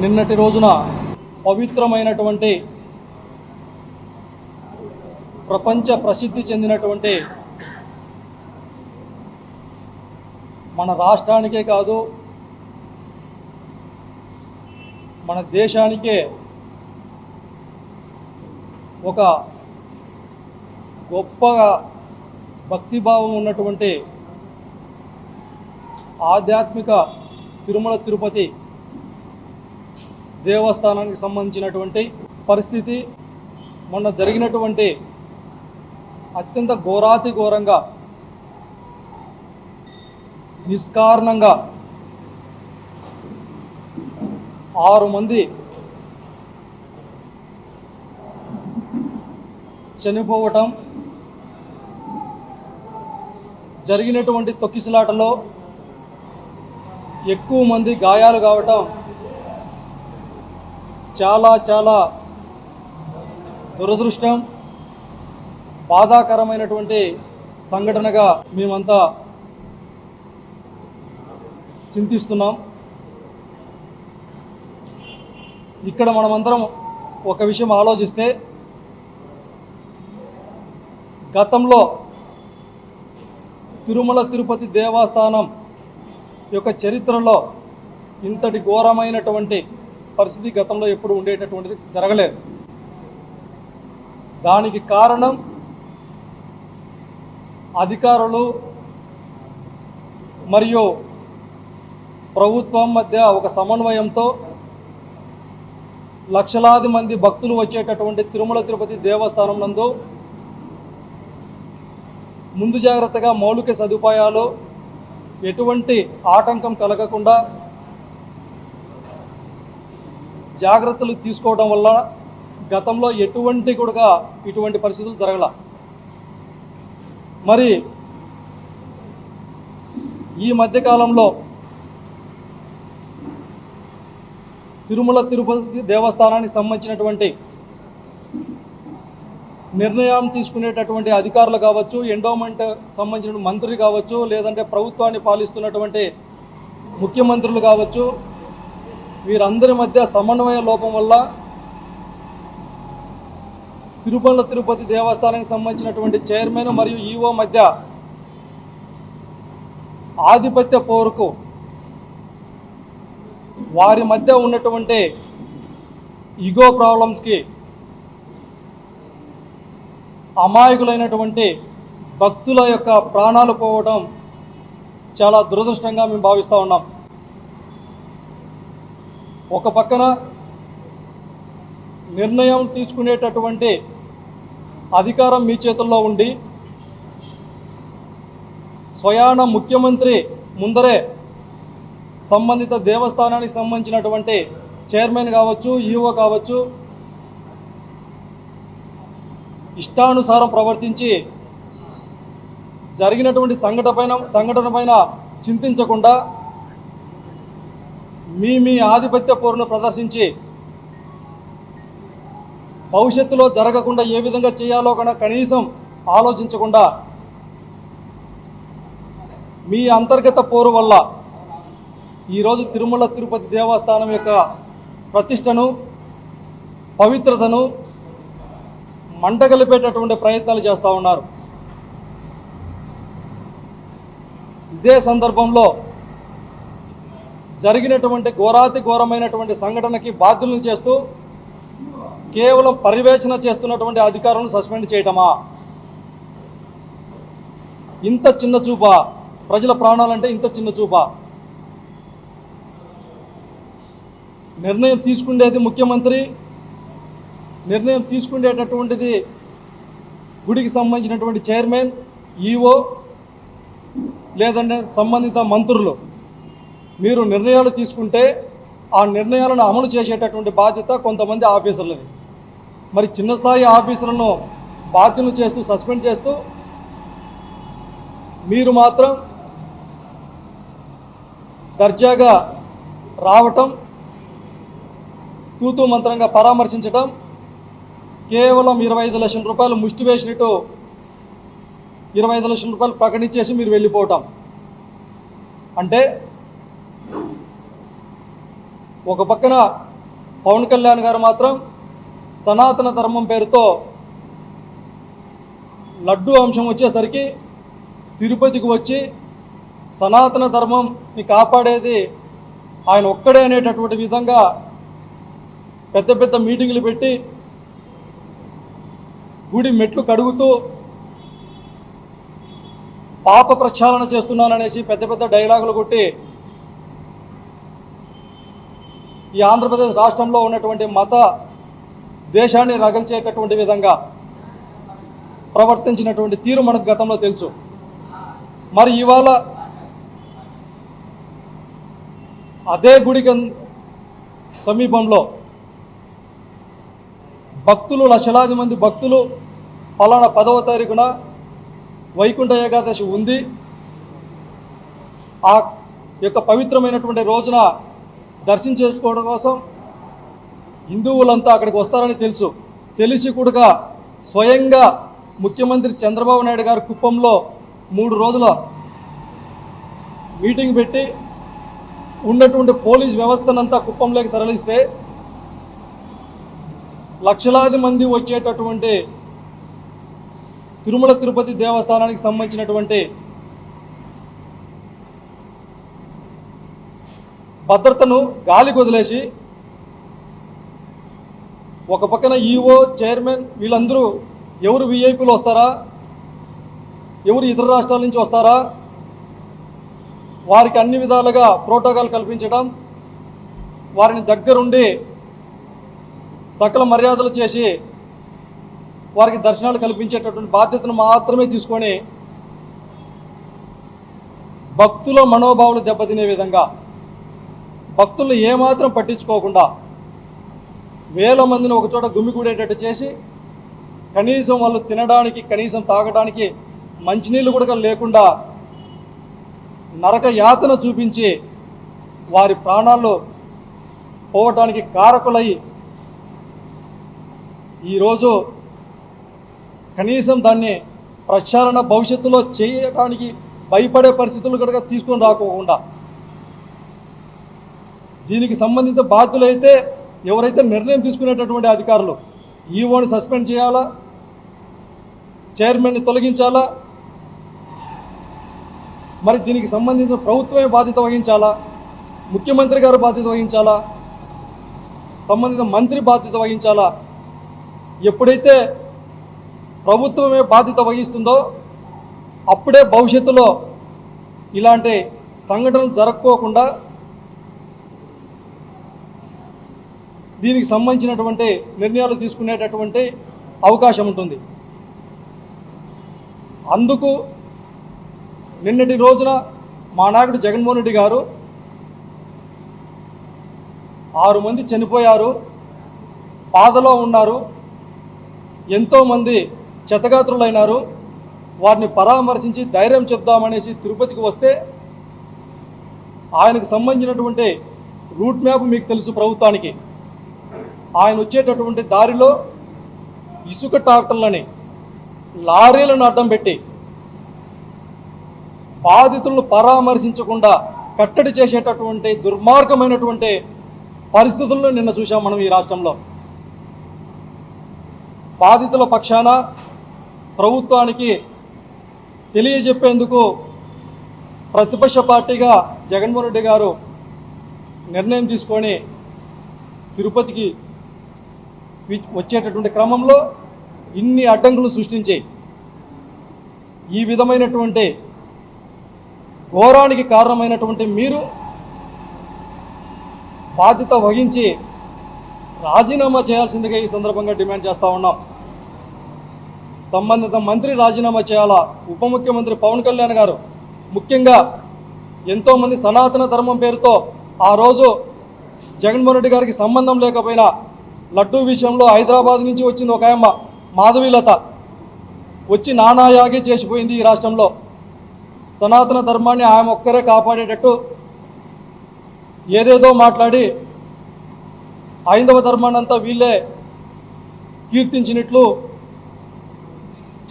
నిన్నటి రోజున పవిత్రమైనటువంటి ప్రపంచ ప్రసిద్ధి చెందినటువంటి మన రాష్ట్రానికే కాదు మన దేశానికే ఒక గొప్ప భక్తిభావం ఉన్నటువంటి ఆధ్యాత్మిక తిరుమల తిరుపతి దేవస్థానానికి సంబంధించినటువంటి పరిస్థితి మొన్న జరిగినటువంటి అత్యంత ఘోరాతి ఘోరంగా నిష్కారణంగా ఆరు మంది చనిపోవటం జరిగినటువంటి తొక్కిసలాటలో ఎక్కువ మంది గాయాలు కావటం చాలా చాలా దురదృష్టం బాధాకరమైనటువంటి సంఘటనగా మేమంతా చింతిస్తున్నాం. ఇక్కడ మనమందరం ఒక విషయం ఆలోచిస్తే గతంలో తిరుమల తిరుపతి దేవస్థానం యొక్క చరిత్రలో ఇంతటి ఘోరమైనటువంటి పరిస్థితి గతంలో ఎప్పుడు ఉండేటటువంటిది జరగలేదు. దానికి కారణం అధికారులు మరియు ప్రభుత్వం మధ్య ఒక సమన్వయంతో లక్షలాది మంది భక్తులు వచ్చేటటువంటి తిరుమల తిరుపతి దేవస్థానం నందు ముందు జాగ్రత్తగా మౌలిక సదుపాయాలు ఎటువంటి ఆటంకం కలగకుండా జాగ్రత్తలు తీసుకోవడం వల్ల గతంలో ఎటువంటి కూడా ఇటువంటి పరిస్థితులు జరగల. మరి ఈ మధ్యకాలంలో తిరుమల తిరుపతి దేవస్థానానికి సంబంధించినటువంటి నిర్ణయం తీసుకునేటటువంటి అధికారులు కావచ్చు ఎండోమెంట్ సంబంధించిన మంత్రి కావచ్చు లేదంటే ప్రభుత్వాన్ని పాలిస్తున్నటువంటి ముఖ్యమంత్రులు కావచ్చు వీరందరి మధ్య సమన్వయ లోపం వల్ల తిరుమల తిరుపతి దేవస్థానానికి సంబంధించినటువంటి చైర్మన్ మరియు ఈఓ మధ్య ఆధిపత్య పోరుకు వారి మధ్య ఉన్నటువంటి ఈగో ప్రాబ్లమ్స్కి అమాయకులైనటువంటి భక్తుల యొక్క ప్రాణాలు పోవడం చాలా దురదృష్టంగా మేము భావిస్తూ ఉన్నాం. ఒక పక్కన నిర్ణయం తీసుకునేటటువంటి అధికారం మీ చేతుల్లో ఉండి స్వయాన ముఖ్యమంత్రి ముందరే సంబంధిత దేవస్థానానికి సంబంధించినటువంటి చైర్మన్ కావచ్చు ఈఓ కావచ్చు ఇష్టానుసారం ప్రవర్తించి జరిగినటువంటి సంఘటన పైన సంఘటన పైన చింతించకుండా మీ మీ ఆధిపత్య పోరును ప్రదర్శించి భవిష్యత్తులో జరగకుండా ఏ విధంగా చేయాలో కన్నా కనీసం ఆలోచించకుండా మీ అంతర్గత పోరు వల్ల ఈరోజు తిరుమల తిరుపతి దేవస్థానం యొక్క ప్రతిష్టను పవిత్రతను మంటగలిపేటటువంటి ప్రయత్నాలు చేస్తూ ఉన్నారు. ఇదే సందర్భంలో జరిగినటువంటి ఘోరాతి ఘోరమైనటువంటి సంఘటనకి బాధ్యులను చేస్తూ కేవలం పర్యవేక్షణ చేస్తున్నటువంటి అధికారులను సస్పెండ్ చేయటమా? ఇంత చిన్న చూపా. ప్రజల ప్రాణాలంటే ఇంత చిన్న చూపా. నిర్ణయం తీసుకునేది ముఖ్యమంత్రి. నిర్ణయం తీసుకునేటటువంటిది గుడికి సంబంధించినటువంటి చైర్మన్ ఈఓ లేదంటే సంబంధిత మంత్రులు. మీరు నిర్ణయాలు తీసుకుంటే ఆ నిర్ణయాలను అమలు చేసేటటువంటి బాధ్యత కొంతమంది ఆఫీసర్లది. మరి చిన్న స్థాయి ఆఫీసులను బాధ్యతలు చేస్తూ సస్పెండ్ చేస్తూ మీరు మాత్రం దర్జాగా రావటం తూతూ మంత్రంగా పరామర్శించటం కేవలం ఇరవై ఐదు లక్షల రూపాయలు ముష్టి వేసినట్టు ఇరవై ఐదు లక్షల రూపాయలు ప్రకటించేసి మీరు వెళ్ళిపోవటం. అంటే ఒక పక్కన పవన్ కళ్యాణ్ గారు మాత్రం సనాతన ధర్మం పేరుతో లడ్డు అంశం వచ్చేసరికి తిరుపతికి వచ్చి సనాతన ధర్మంని కాపాడేది ఆయన ఒక్కడే అనేటటువంటి విధంగా పెద్ద పెద్ద మీటింగులు పెట్టి గుడి మెట్లు కడుగుతూ పాప ప్రక్షాళన చేస్తున్నాననేసి పెద్ద పెద్ద డైలాగులు కొట్టి ఈ ఆంధ్రప్రదేశ్ రాష్ట్రంలో ఉన్నటువంటి మత దేశాన్ని రగల్చేటటువంటి విధంగా ప్రవర్తించినటువంటి తీరు మనకు గతంలో తెలుసు. మరి ఇవాళ అదే గుడికి సమీపంలో భక్తులు లక్షలాది మంది భక్తులు పలానా పదవ తారీఖున వైకుంఠ ఏకాదశి ఉంది. ఆ యొక్క పవిత్రమైనటువంటి రోజున దర్శనం చేసుకోవడం కోసం హిందువులంతా అక్కడికి వస్తారని తెలుసు. తెలిసి కూడా స్వయంగా ముఖ్యమంత్రి చంద్రబాబు నాయుడు గారు కుప్పంలో మూడు రోజుల మీటింగ్ పెట్టి ఉన్నటువంటి పోలీస్ వ్యవస్థనంతా కుప్పంలోకి తరలిస్తే లక్షలాది మంది వచ్చేటటువంటి తిరుమల తిరుపతి దేవస్థానానికి సంబంధించినటువంటి భద్రతను గాలికి వదిలేసి ఒక పక్కన ఈఓ చైర్మన్ వీళ్ళందరూ ఎవరు విఐపీలు వస్తారా? ఎవరు ఇతర రాష్ట్రాల నుంచి వస్తారా? వారికి అన్ని విధాలుగా ప్రోటోకాల్ కల్పించడం వారిని దగ్గరుండి సకల మర్యాదలు చేసి వారికి దర్శనాలు కల్పించేటటువంటి బాధ్యతను మాత్రమే తీసుకొని భక్తుల మనోభావాలు దెబ్బతినే విధంగా భక్తులను ఏమాత్రం పట్టించుకోకుండా వేల మందిని ఒకచోట గుమిగూడేటట్టు చేసి కనీసం వాళ్ళు తినడానికి కనీసం తాగడానికి మంచినీళ్ళు కూడా లేకుండా నరక యాతన చూపించి వారి ప్రాణాలు పోవటానికి కారకులై ఈరోజు కనీసం దాన్ని ప్రచారణ భవిష్యత్తులో చేయటానికి భయపడే పరిస్థితులు కనుక తీసుకొని రాకోకుండా దీనికి సంబంధిత బాధ్యులైతే ఎవరైతే నిర్ణయం తీసుకునేటటువంటి అధికారులు ఈఓని సస్పెండ్ చేయాలా? చైర్మన్ని తొలగించాలా? మరి దీనికి సంబంధించిన ప్రభుత్వమే బాధ్యత వహించాలా? ముఖ్యమంత్రి గారు బాధ్యత వహించాలా? సంబంధిత మంత్రి బాధ్యత వహించాలా? ఎప్పుడైతే ప్రభుత్వమే బాధ్యత వహిస్తుందో అప్పుడే భవిష్యత్తులో ఇలాంటి సంఘటనలు జరగకోకుండా దీనికి సంబంధించినటువంటి నిర్ణయాలు తీసుకునేటటువంటి అవకాశం ఉంటుంది. అందుకు నిన్నటి రోజున మా నాయకుడు జగన్మోహన్ రెడ్డి గారు ఆరు మంది చనిపోయారు బాధలో ఉన్నారు ఎంతోమంది చెతగాత్రులైనారు వారిని పరామర్శించి ధైర్యం చెప్దామనేసి తిరుపతికి వస్తే ఆయనకు సంబంధించినటువంటి రూట్ మ్యాప్ మీకు తెలుసు ప్రభుత్వానికి. ఆయన వచ్చేటటువంటి దారిలో ఇసుక ట్రాక్టర్లని లారీలను అడ్డం పెట్టి బాధితులను పరామర్శించకుండా కట్టడి చేసేటటువంటి దుర్మార్గమైనటువంటి పరిస్థితులను నిన్న చూసాం మనం ఈ రాష్ట్రంలో. బాధితుల పక్షాన ప్రభుత్వానికి తెలియజెప్పేందుకు ప్రతిపక్ష పార్టీగా జగన్మోహన్ రెడ్డి గారు నిర్ణయం తీసుకొని తిరుపతికి వచ్చేటటువంటి క్రమంలో ఇన్ని అడ్డంకులు సృష్టించి ఈ విధమైనటువంటి ఘోరానికి కారణమైనటువంటి మీరు బాధ్యత వహించి రాజీనామా చేయాల్సిందిగా ఈ సందర్భంగా డిమాండ్ చేస్తూ ఉన్నాం. సంబంధిత మంత్రి రాజీనామా చేయాలా? ఉప ముఖ్యమంత్రి పవన్ కళ్యాణ్ గారు. ముఖ్యంగా ఎంతోమంది సనాతన ధర్మం పేరుతో ఆ రోజు జగన్మోహన్ రెడ్డి గారికి సంబంధం లేకపోయినా లడ్డూ విషయంలో హైదరాబాద్ నుంచి వచ్చింది ఒక ఆయమ్మ మాధవీలత వచ్చి నానాయాగి చేసిపోయింది ఈ రాష్ట్రంలో. సనాతన ధర్మాన్ని ఆమె ఒక్కరే కాపాడేటట్టు ఏదేదో మాట్లాడి హైందవ ధర్మాన్ని అంతా వీళ్ళే కీర్తించినట్లు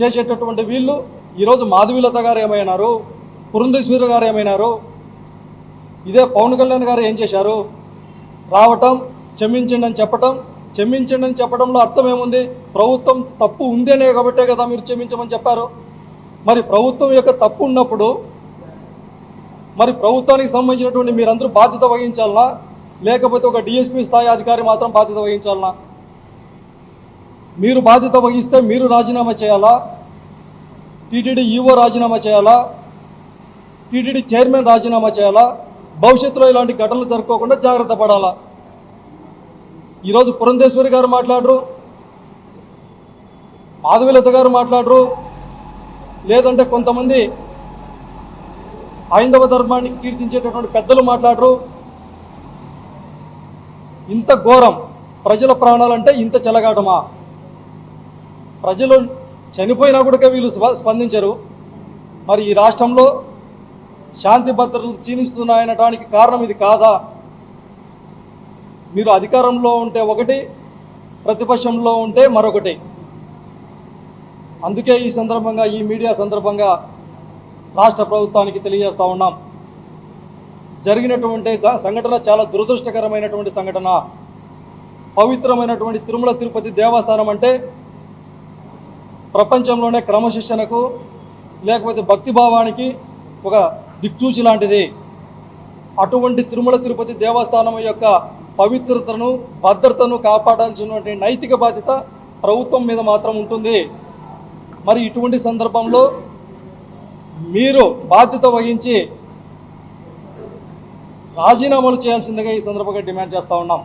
చేసేటటువంటి వీళ్ళు ఈరోజు మాధవీలత గారు ఏమైనారు పురంధేశ్వరి గారు ఏమైనారు ఇదే పవన్ కళ్యాణ్ గారు ఏం చేశారు రావటం క్షమించండి అని చెప్పటం క్షమించండి అని చెప్పడంలో అర్థం ఏముంది? ప్రభుత్వం తప్పు ఉందేనే కాబట్టే కదా మీరు క్షమించమని చెప్పారు. మరి ప్రభుత్వం యొక్క తప్పు ఉన్నప్పుడు మరి ప్రభుత్వానికి సంబంధించినటువంటి మీరందరూ బాధ్యత వహించాలనా? లేకపోతే ఒక డిఎస్పీ స్థాయి అధికారి మాత్రం బాధ్యత వహించాలనా? మీరు బాధ్యత వహిస్తే మీరు రాజీనామా చేయాలా? టీటీడీ ఈఓ రాజీనామా చేయాలా? టీటీడీ చైర్మన్ రాజీనామా చేయాలా? భవిష్యత్తులో ఇలాంటి ఘటనలు జరుపుకోకుండా జాగ్రత్త పడాలా? ఈరోజు పురంధేశ్వరి గారు మాట్లాడరు మాధవిలత గారు మాట్లాడరు లేదంటే కొంతమంది హైందవ ధర్మాన్ని కీర్తించేటటువంటి పెద్దలు మాట్లాడరు. ఇంత ఘోరం ప్రజల ప్రాణాలంటే ఇంత చెలగాటమా? ప్రజలు చనిపోయినా కూడా వీళ్ళు స్ప- స్పందించరు. మరి ఈ రాష్ట్రంలో శాంతి భద్రతలు క్షీణిస్తున్నాయనటానికి కారణం ఇది కాదా? మీరు అధికారంలో ఉంటే ఒకటి ప్రతిపక్షంలో ఉంటే మరొకటి. అందుకే ఈ సందర్భంగా ఈ మీడియా సందర్భంగా రాష్ట్ర ప్రభుత్వానికి తెలియజేస్తూ ఉన్నాం. జరిగినటువంటి సంఘటన చాలా దురదృష్టకరమైనటువంటి సంఘటన. పవిత్రమైనటువంటి తిరుమల తిరుపతి దేవస్థానం అంటే ప్రపంచంలోనే క్రమశిక్షణకు లేకపోతే భక్తిభావానికి ఒక దిక్చూచి లాంటిది. అటువంటి తిరుమల తిరుపతి దేవస్థానం యొక్క పవిత్రతను భద్రతను కాపాడాల్సినటువంటి నైతిక బాధ్యత ప్రభుత్వం మీద మాత్రం ఉంటుంది. మరి ఇటువంటి సందర్భంలో మీరు బాధ్యత వహించి రాజీనామాలు చేయాల్సిందిగా ఈ సందర్భంగా డిమాండ్ చేస్తూ ఉన్నాం.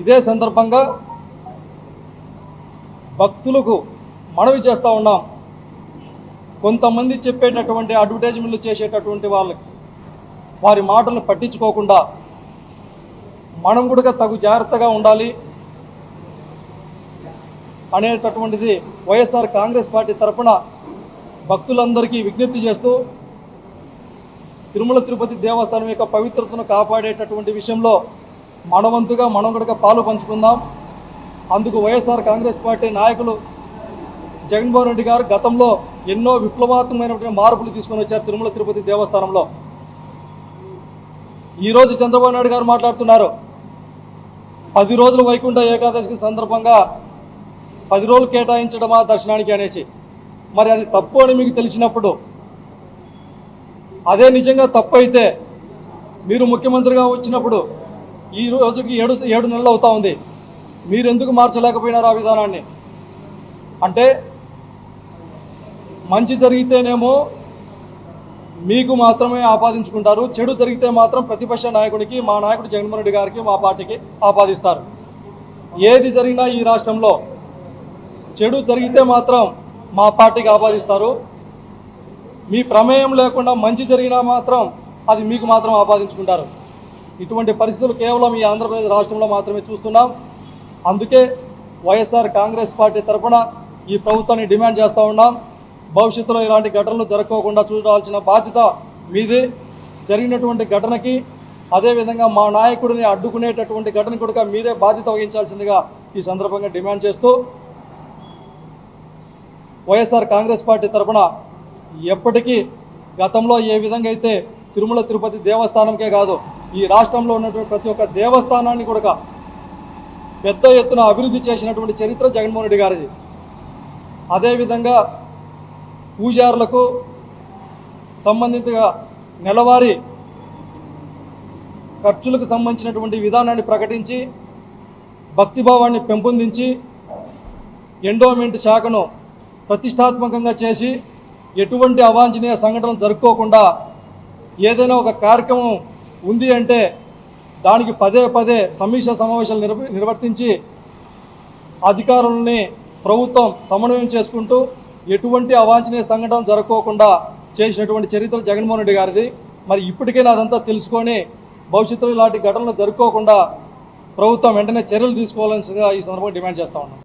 ఇదే సందర్భంగా భక్తులకు మనవి చేస్తూ ఉన్నాం. కొంతమంది చెప్పేటటువంటి అడ్వర్టైజ్మెంట్లు చేసేటటువంటి వాళ్ళకి వారి మాటలను పట్టించుకోకుండా మనం కూడా తగు జాగ్రత్తగా ఉండాలి అనేటటువంటిది వైఎస్ఆర్ కాంగ్రెస్ పార్టీ తరఫున భక్తులందరికీ విజ్ఞప్తి చేస్తూ తిరుమల తిరుపతి దేవస్థానం యొక్క పవిత్రతను కాపాడేటటువంటి విషయంలో మనవంతుగా మనం కూడా పాలు పంచుకుందాం. అందుకు వైఎస్ఆర్ కాంగ్రెస్ పార్టీ నాయకులు జగన్మోహన్ రెడ్డి గారు గతంలో ఎన్నో విప్లవాత్మకమైనటువంటి మార్పులు తీసుకొని వచ్చారు తిరుమల తిరుపతి దేవస్థానంలో. ఈరోజు చంద్రబాబు నాయుడు గారు మాట్లాడుతున్నారు. పది రోజులు వైకుంఠ ఏకాదశికి సందర్భంగా పది రోజులు కేటాయించడమా దర్శనానికి అనేసి. మరి అది తప్పు అని మీకు తెలిసినప్పుడు అదే నిజంగా తప్పు అయితే మీరు ముఖ్యమంత్రిగా వచ్చినప్పుడు ఈ రోజుకి ఏడు ఏడు నెలలు అవుతా ఉంది. మీరు ఎందుకు మార్చలేకపోయినారు ఆ విధానాన్ని? అంటే మంచి జరిగితేనేమో మీకు మాత్రమే ఆపాదించుకుంటారు. చెడు జరిగితే మాత్రం ప్రతిపక్ష నాయకుడికి మా నాయకుడు జగన్మోహన్ రెడ్డి గారికి మా పార్టీకి ఆపాదిస్తారు. ఏది జరిగినా ఈ రాష్ట్రంలో చెడు జరిగితే మాత్రం మా పార్టీకి ఆపాదిస్తారు. మీ ప్రమేయం లేకుండా మంచి జరిగినా మాత్రం అది మీకు మాత్రం ఆపాదించుకుంటారు. ఇటువంటి పరిస్థితులు కేవలం ఈ ఆంధ్రప్రదేశ్ రాష్ట్రంలో మాత్రమే చూస్తున్నాం. అందుకే వైఎస్ఆర్ కాంగ్రెస్ పార్టీ తరఫున ఈ ప్రభుత్వాన్ని డిమాండ్ చేస్తూ ఉన్నాం. భవిష్యత్తులో ఇలాంటి ఘటనలు జరగకోకుండా చూడాల్సిన బాధ్యత మీది జరిగినటువంటి ఘటనకి. అదేవిధంగా మా నాయకుడిని అడ్డుకునేటటువంటి ఘటన కూడా మీరే బాధ్యత వహించాల్సిందిగా ఈ సందర్భంగా డిమాండ్ చేస్తూ వైఎస్ఆర్ కాంగ్రెస్ పార్టీ తరఫున ఎప్పటికీ గతంలో ఏ విధంగా అయితే తిరుమల తిరుపతి దేవస్థానంకే కాదు ఈ రాష్ట్రంలో ఉన్నటువంటి ప్రతి ఒక్క దేవస్థానాన్ని కూడా పెద్ద ఎత్తున అభివృద్ధి చేసినటువంటి చరిత్ర జగన్మోహన్ రెడ్డి గారిది. అదేవిధంగా పూజారులకు సంబంధితంగా నెలవారీ ఖర్చులకు సంబంధించినటువంటి విధానాన్ని ప్రకటించి భక్తిభావాన్ని పెంపొందించి ఎండోమెంట్ శాఖను ప్రతిష్టాత్మకంగా చేసి ఎటువంటి అవాంఛనీయ సంఘటనలు జరుపుకోకుండా ఏదైనా ఒక కార్యక్రమం ఉంది అంటే దానికి పదే పదే సమీక్ష సమావేశాలు నిర్వ నిర్వర్తించి అధికారులని ప్రభుత్వం సమన్వయం చేసుకుంటూ ఎటువంటి అవాంఛనీయ సంఘటన జరగకోకుండా చేసినటువంటి చరిత్ర జగన్మోహన్ రెడ్డి గారిది. మరి ఇప్పటికైనా అదంతా తెలుసుకొని భవిష్యత్తులో ఇలాంటి ఘటనలు జరుపుకోకుండా ప్రభుత్వం వెంటనే చర్యలు తీసుకోవాల్సిందిగా ఈ సందర్భంగా డిమాండ్ చేస్తా ఉన్నాం.